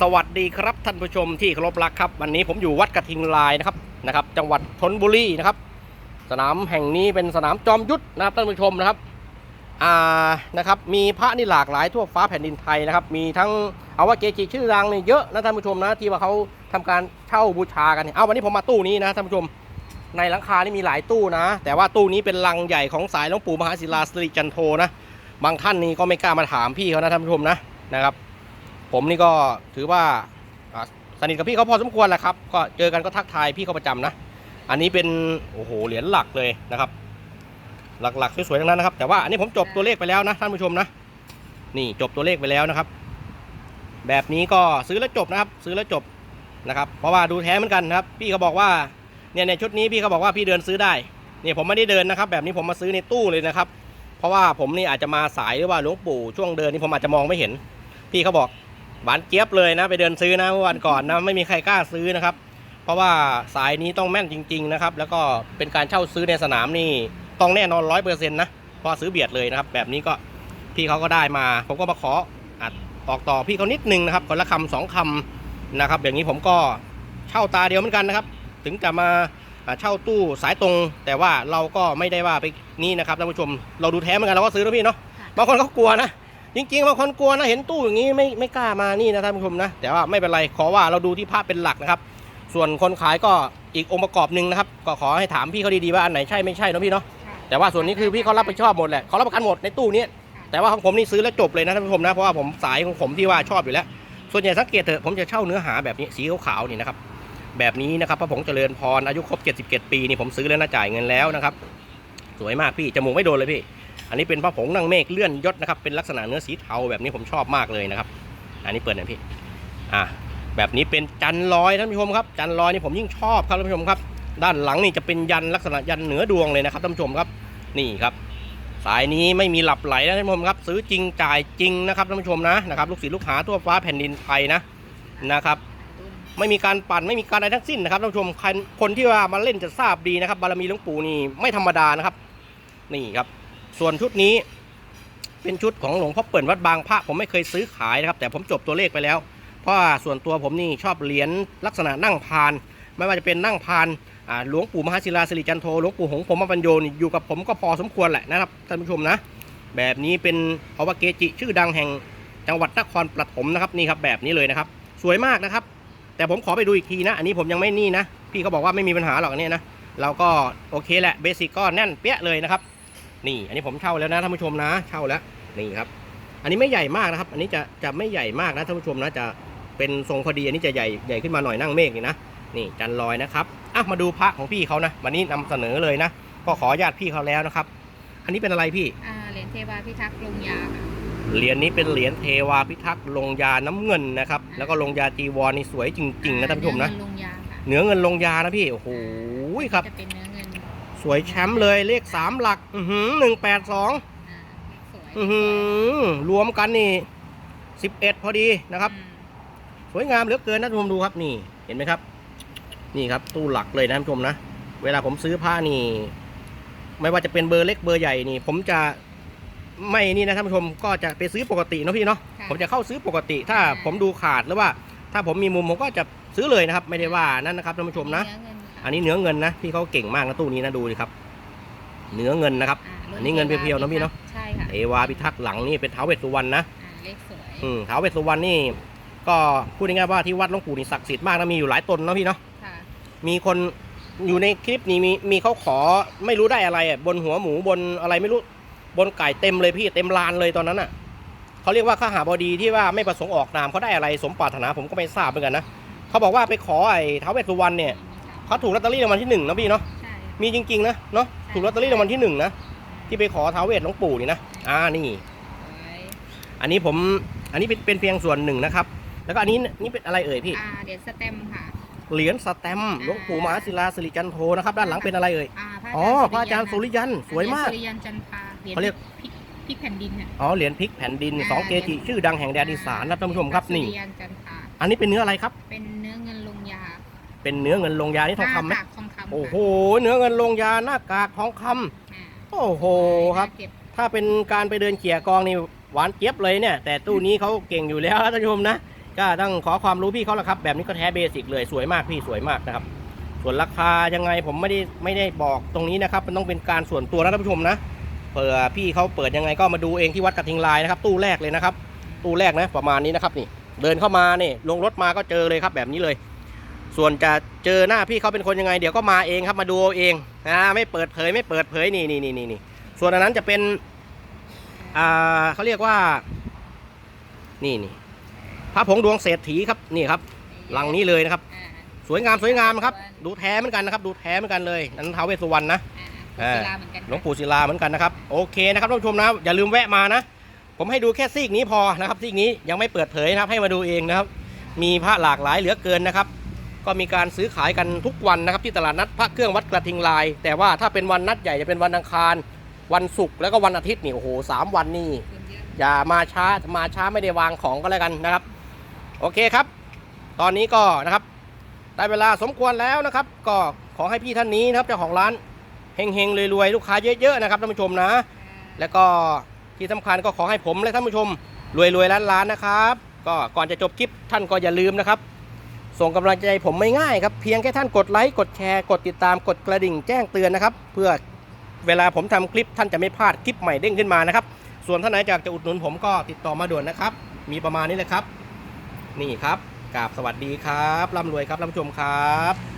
สวัสดีครับท่านผู้ชมที่เคารพรักครับ วันนี้ผมอยู่วัดกระทิงลายนะครับนะครับ จังหวัดธนบุรีนะครับ สนามแห่งนี้เป็นสนามจอมยุทธนะครับท่านผู้ชมนะครับอ่านะครับ มีพระนี่หลากหลายทั่วฟ้าแผ่นดินไทยนะครับ มีทั้งเอาว่าเกจิชื่อดังนี่เยอะนะท่านผู้ชมนะที่ว่าเขาทำการเช่าบูชากันเนี่ยเอาวันนี้ผมมาตู้นี้นะท่านผู้ชม ในหลังคานี่มีหลายตู้นะ แต่ว่าตู้นี้เป็นลังใหญ่ของสายหลวงปู่มหาศิลาสิริจันโทนะบางท่านนี่ก็ไม่กล้ามาถามพี่เขานะท่านผู้ชมนะนะครับ ผมนี่ก็ถือว่าสนิทกับพี่เขาพอสมควรแหละครับ ก็เจอกันก็ทักทายพี่เขาประจำนะ อันนี้เป็นโอ้โหเหรียญหลักเลยนะครับ หลักๆสวยๆทั้งนั้นนะครับ แต่ว่าอันนี้ผมจบตัวเลขไปแล้วนะท่านผู้ชมนะ นี่จบตัวเลขไปแล้วนะครับ แบบนี้ก็ซื้อแล้วจบนะครับ ซื้อแล้วจบนะครับ เพราะว่าดูแท้เหมือนกันนะครับ พี่เขาบอกว่าเนี่ยในชุดนี้พี่เขาบอกว่าพี่เดินซื้อได้เนี่ยผมไม่ได้เดินนะครับ แบบนี้ผมมาซื้อในตู้เลยนะครับ เพราะว่าผมนี่อาจจะมาสายหรือว่าหลวงปู่ช่วงเดินนี่ผมอาจจะมองไม่เห็น พี่เขาบอก หวานเจี๊ยบเลยนะ ไปเดินซื้อนะเมื่อวันก่อนนะไม่มีใครกล้าซื้อนะครับ เพราะว่าสายนี้ต้องแม่นจริง ๆนะครับ แล้วก็เป็นการเช่าซื้อในสนามนี่ต้องแน่นอนร้อยเปอร์เซ็นต์นะเพอซื้อเบียดเลยนะครับ แบบนี้ก็พี่เขาก็ได้มา ผมก็มาขออัดออกต่อพี่เขานิดนึงนะครับคนละคำสองคำนะครับอย่างนี้ผมก็เช่าตาเดียวเหมือนกันนะครับ ถึงจะมาอ่าเช่าตู้สายตรง แต่ว่าเราก็ไม่ได้ว่าไปนี่นะครับท่านผู้ชมเราดูแท้เหมือนกันเราก็ซื้อแล้วพี่เนาะบางคนเขากลัวนะ จริงๆบางคนกลัวนะเห็นตู้อย่างนี้ไม่ไม่กล้ามานี่นะท่านผู้ชมนะแต่ว่าไม่เป็นไรขอว่าเราดูที่ภาพเป็นหลักนะครับ ส่วนคนขายก็อีกองค์ประกอบหนึ่งนะครับ ก็ขอให้ถามพี่เขาดีๆว่าอันไหนใช่ไม่ใช่เนอะพี่เนาะแต่ว่าส่วนนี้คือพี่เขารับผิดชอบหมดแหละเขารับประกันหมดในตู้นี้แต่ว่าของผมนี่ซื้อแล้วจบเลยนะท่านผู้ชมนะเพราะว่าผมสายของผมที่ว่าชอบอยู่แล้ว ส่วนใหญ่สังเกตเถอะผมจะเช่าเนื้อหาแบบนี้สีขาวๆนี่นะครับแบบนี้นะครับพระผงเจริญพรอายุครบ 77 ปีนี่ผมซื้อแล้วนะจ่ายเงินแล้วนะครับ สวยมากพี่จมูกไม่โดนเลยพี่ อันนี้เป็นพระผงนางเมฆเลื่อนยศนะครับ เป็นลักษณะเนื้อสีเทาแบบนี้ผมชอบมากเลยนะครับ อันนี้เปิดหน่อยพี่ อะแบบนี้เป็นจันลอยท่านผู้ชมครับ จันลอยนี่ผมยิ่งชอบครับท่านผู้ชมครับ ด้านหลังนี่จะเป็นยันลักษณะยันเหนือดวงเลยนะครับท่านผู้ชมครับ นี่ครับ สายนี้ไม่มีหลับไหลนะท่านผู้ชมครับ ซื้อจริงจ่ายจริงนะครับท่านผู้ชมนะนะครับ ลูกศิษย์ลูกหาทั่วฟ้าแผ่นดินไทยนะนะครับไม่มีการปั่นไม่มีการอะไรทั้งสิ้นนะครับท่านผู้ชมครคนที่ว่ามาเล่นจะทราบดีนะครับ บารมีหลวงปู่นี่ไม่ธรรมดานะครับ นี่ครับ ส่วนชุดนี้เป็นชุดของหลวงพ่อเปิ่นวัดบางพระผมไม่เคยซื้อขายนะครับ แต่ผมจบตัวเลขไปแล้ว เพราะส่วนตัวผมนี่ชอบเหรียญลักษณะนั่งพาน ไม่ว่าจะเป็นนั่งพานหลวงปู่มหาศิลาสิริจันโทหลวงปู่หงส์ผมมาปัญโยนี่อยู่กับผมก็พอสมควรแหละนะครับท่านผู้ชมนะ แบบนี้เป็นอวเกจิชื่อดังแห่งจังหวัดนครปฐมนะครับนี่ครับแบบนี้เลยนะครับ สวยมากนะครับ แต่ผมขอไปดูอีกทีนะ อันนี้ผมยังไม่นี่นะ พี่เขาบอกว่าไม่มีปัญหาหรอกอันนี้นะเราก็โอเคแหละเบสิกก็แน่นเปี้ยเลยนะครับ นี่ อันนี้ผมเช่าแล้วนะท่านผู้ชมนะ เช่าแล้วนี่ครับ อันนี้ไม่ใหญ่มากนะครับ อันนี้จะจะไม่ใหญ่มากนะท่านผู้ชมนะจะเป็นทรงพอดีอันนี้จะใหญ่ใหญ่ขึ้นมาหน่อยนั่งเมฆนี่นะนี่จันลอยนะครับอะมาดูพระของพี่เขานะวันนี้นำเสนอเลยนะก็ขออนุญาตพี่เขาแล้วนะครับ อันนี้เป็นอะไรพี่อ่าเหรียญเทวาพิทักษ์ลงยาค่ะเหรียญนี้เป็นเหรียญเทวาพิทักษ์ลงยาน้ำเงินนะครับแล้วก็ลงยาจีวรนี่สวยจริงๆนะท่านผู้ชมนะเอเงิลงยาค่ะเนื้อเงินลงยานะพี่โอ้โหครับจะเป็นเนื้อเงิน สวยแชมป์เลยเลขสามหลัก อือหือหนึ่งแปดสองอ่าสวยอือหือรวมกันนี่สิบเอ็ดพอดีนะครับอืมสวยงามเหลือเกินนะท่านผู้ชมดูครับนี่ เห็นไหมครับ นี่ครับตู้หลักเลยนะท่านผู้ชมนะ เวลาผมซื้อผ้านี่ ไม่ว่าจะเป็นเบอร์เล็กเบอร์ใหญ่นี่ ผมจะไม่นี่นะท่านผู้ชมก็จะไปซื้อปกติเนาะพี่เนาะค่ะผมจะเข้าซื้อปกติ ถ้าอ่าผมดูขาดหรือว่า ถ้าผมมีมุมผมก็จะซื้อเลยนะครับ ไม่ได้ว่านั่นนะครับท่านผู้ชมนะเนื้ อเงินค่ะอันนี้เนื้อเงินนะพี่เขาเก่งมากนะตู้นี้นะดูดิครับ เนื้อเงินนะครับาอันนี้เงินเพียวๆนะพี่เนอะใช่ค่ะเอวาพิทักษ์หลังนี่เป็นท้าวเวสสุวรรณนะอ่าเลขสวยอืมท้าวเวสสุวรรณนี่ ก็พูดง่ายๆว่าที่วัดหลวงปู่นี่ศักดิ์สิทธิ์มากนะมีอยู่หลายตนเนาะพี่เนาะค่ะมีคนอยู่ในคลิปนี้มีมีเขาขอไม่รู้ได้อะไรอะบนหัวหมูบนอะไรไม่รู้บนไก่เต็มเลยพี่เต็มลานเลยตอนนั้นอะเขาเรียกว่าข้าหาบดีที่ว่าไม่ประสงค์ออกนามเขาได้อะไรสมปรารถนาผมก็ไม่ทราบเหมือนกันนะเขาบอกว่าไปขอไอ้ท้าวเวสสุวรรณเนี่ย เขาถูกลอตเตอรี่รางวัลที่หนึ่งนะพี่เนาะใช่ มีจริงๆนะเนาะถูกลอตเตอรี่รางวัลที่หนึ่งนะที่ไปขอท้าวเวสหลวงปู่นี่นะอ่านี่สวยอันนี้ผมอันนี้เป็นเป็นเพียงส่วนหนึ่งนะครับ แล้วก็อันนี้นี่เป็นอะไรเอ่ยพี่อ่าเหรียญสเต็มค่ะ เหรียญสแตมป์หลวงปู่มหาศิลาสิริจันโทนะครับด้านหลังเป็นอะไรเอ่ยอ่าพระอ๋อพระอาจารย์สุริยันสวยมากสุริยันจันทราเหรียญเขาเรียก พลิกพลิกแผ่นดินค่ะอ๋อเหรียญพลิกแผ่นดินอ่าสองเกจิชื่อดังแห่งแดนอีสานนะท่านผู้ชมครับนี่ สุริยันจันทราอันนี้เป็นเนื้ออะไรครับ เป็นเนื้อเงินลงยานี่ทองคำไหมน้ากากทองคำค่ะโอ้โห เนื้อเงินลงยาหน้ากากทองคำอ่าโอ้โหครับเก็บถ้าเป็นการไปเดินเขี่ยกองนี่หวานเจี๊ยบเลยเนี่ย แต่ตู้นี้เขาเก่งอยู่แล้วนะท่านผู้ชมนะ ก็ต้องขอความรู้พี่เขาละครับ แบบนี้ก็แท้เบสิกเลยสวยมากพี่สวยมากนะครับ ส่วนราคายังไงผมไม่ได้ไม่ได้บอกตรงนี้นะครับ มันต้องเป็นการส่วนตัวนะท่านผู้ชมนะเผื่อพี่เขาเปิดยังไงก็มาดูเองที่วัดกระทิงลายนะครับ ตู้แรกเลยนะครับ ตู้แรกนะประมาณนี้นะครับนี่ เดินเข้ามานี่ลงรถมาก็เจอเลยครับแบบนี้เลย ส่วนจะเจอหน้าพี่เขาเป็นคนยังไง เดี๋ยวก็มาเองครับมาดูเอาเองนะไม่เปิดเผยไม่เปิดเผยนี่นี่นี่นี่นี่ส่วนอันนั้นจะเป็นอ่าเขาเรียกว่า นี่นี่พระผงดวงเศรษฐีครับนี่ครับ หลังนี้เลยนะครับอ่าสวยงามสวยงามครับ ดูแท้เหมือนกันนะครับ ดูแท้เหมือนกันเลยนั้นท้าวเวสสุวรรณนะอ่าศิลาเหมือนกันหลวงปู่ศิลาเหมือนกันนะครับโอเคนะครับท่านผู้ชมนะอย่าลืมแวะมานะผมให้ดูแค่ซีกนี้พอนะครับซีกนี้ยังไม่เปิดเผยนะครับ ให้มาดูเองนะครับ มีพระหลากหลายเหลือเกินนะครับ ก็มีการซื้อขายกันทุกวันนะครับที่ตลาดนัดพระเครื่องวัดกระทิงลาย แต่ว่าถ้าเป็นวันนัดใหญ่จะเป็นวันอังคาร วันศุกร์แล้วก็วันอาทิตย์นี่โอ้โหสามวันนี่อย่ามาช้ามาช้าไม่ได้วางของก็แล้วกันนะครับ โอเคครับ ตอนนี้ก็นะครับ ได้เวลาสมควรแล้วนะครับ ก็ขอให้พี่ท่านนี้นะครับเจ้าของร้านเฮงๆรวยๆลูกค้าเยอะๆนะครับท่านผู้ชมนะ แล้วก็ที่สำคัญก็ขอให้ผมและท่านผู้ชมรวยๆล้านๆนะครับ ก็ก่อนจะจบคลิปท่านก็อย่าลืมนะครับ ส่งกำลังใจผมไม่ง่ายครับ เพียงแค่ท่านกดไลค์กดแชร์กดติดตามกดกระดิ่งแจ้งเตือนนะครับ เพื่อเวลาผมทำคลิปท่านจะไม่พลาดคลิปใหม่เด้งขึ้นมานะครับ ส่วนท่านไหนอยากจะอุดหนุนผมก็ติดต่อมาด่วนนะครับ มีประมาณนี้เลยครับ นี่ครับกราบสวัสดีครับร่ำรวยครับท่านผู้ชมครับ